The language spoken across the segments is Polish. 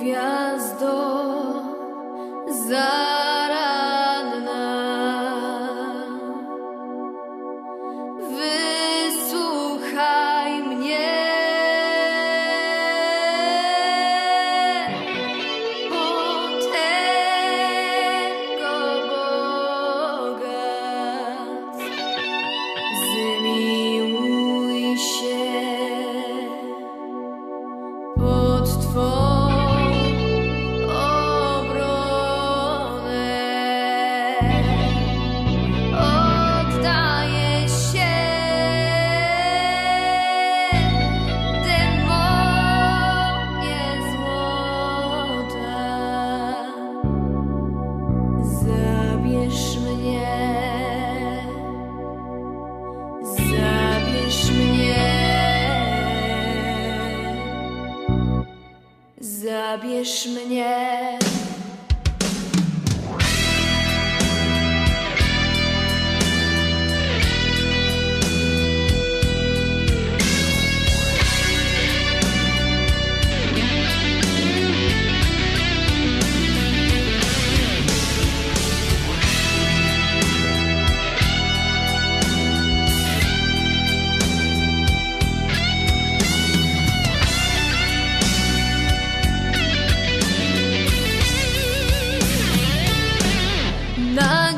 gwiazdo za Zabierz mnie.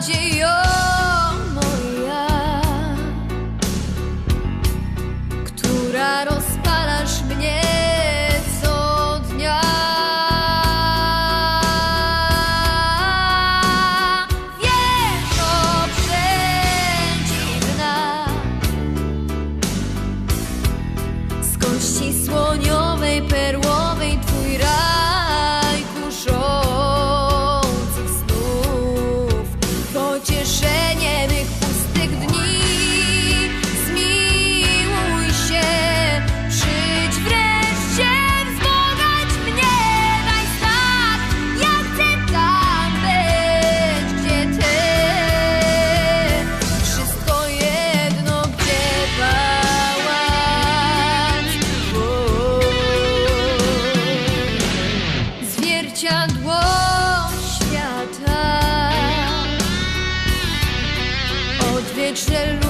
DJ. original